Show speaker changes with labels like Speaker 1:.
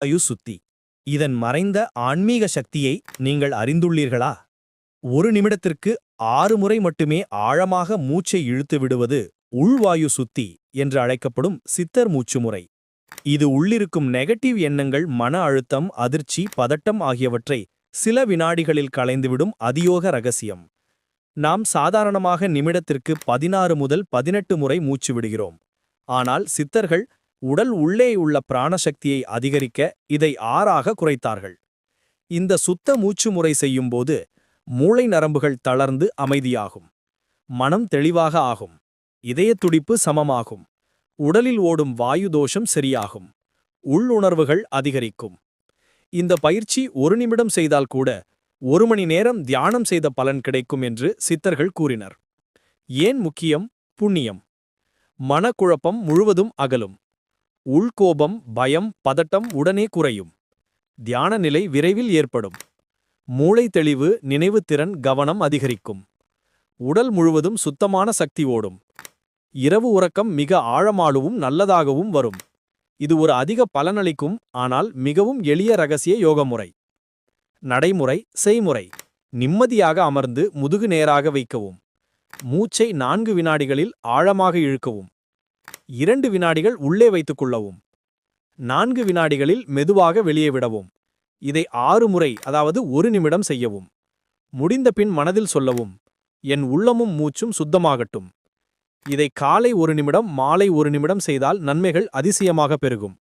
Speaker 1: வாயு சுத்தி இதன் மறைந்த ஆன்மீக சக்தியை நீங்கள் அறிந்துள்ளீர்களா? ஒரு நிமிடத்திற்கு ஆறு முறை மட்டுமே ஆழமாக மூச்சை இழுத்து விடுவது உள்வாயு சுத்தி என்று அழைக்கப்படும் சித்தர் மூச்சு முறை இது உள்ளிருக்கும் நெகட்டிவ் எண்ணங்கள் மன அழுத்தம் அதிர்ச்சி பதட்டம் ஆகியவற்றை சில வினாடிகளில் களைந்துவிடும் அதியோக ரகசியம். நாம் சாதாரணமாக நிமிடத்திற்கு பதினாறு முதல் பதினெட்டு முறை மூச்சு விடுகிறோம். ஆனால் சித்தர்கள் உடல் உள்ளே உள்ள பிராணசக்தியை அதிகரிக்க இதை ஆறாக குறைத்தார்கள். இந்த சுத்த மூச்சு முறை செய்யும்போது மூளை நரம்புகள் தளர்ந்து அமைதியாகும். மனம் தெளிவாக ஆகும். இதயத் துடிப்பு சமமாகும். உடலில் ஓடும் வாயு தோஷம் சரியாகும். உள்ளுணர்வுகள் அதிகரிக்கும். இந்த பயிற்சி ஒரு நிமிடம் செய்தால் கூட ஒரு மணி நேரம் தியானம் செய்த பலன் கிடைக்கும் என்று சித்தர்கள் கூறினர். ஏன் முக்கியம்? புண்ணியம். மனக்குழப்பம் முழுவதும் அகலும். உள்கோபம் பயம் பதட்டம் உடனே குறையும். தியான நிலை விரைவில் ஏற்படும். மூளை தெளிவு நினைவுத்திறன் கவனம் அதிகரிக்கும். உடல் முழுவதும் சுத்தமான சக்தி ஓடும். இரவு உறக்கம் மிக ஆழமாளவும் நல்லதாகவும் வரும். இது ஒரு அதிக பலனளிக்கும் ஆனால் மிகவும் எளிய ரகசிய யோக முறை நடைமுறை செய்முறை. நிம்மதியாக அமர்ந்து முதுகு நேராக வைக்கவும். மூச்சை நான்கு வினாடிகளில் ஆழமாக இழுக்கவும். இரண்டு வினாடிகள் உள்ளே வைத்துக் கொள்ளவும் நான்கு வினாடிகளில் மெதுவாக வெளியே விடவும் இதை ஆறு முறை அதாவது ஒரு நிமிடம் செய்யவும் முடிந்த பின் மனதில் சொல்லவும் என் உள்ளமும் மூச்சும் சுத்தமாகட்டும். இதை காலை ஒரு நிமிடம் மாலை ஒரு நிமிடம் செய்தால் நன்மைகள் அதிசயமாக பெருகும்.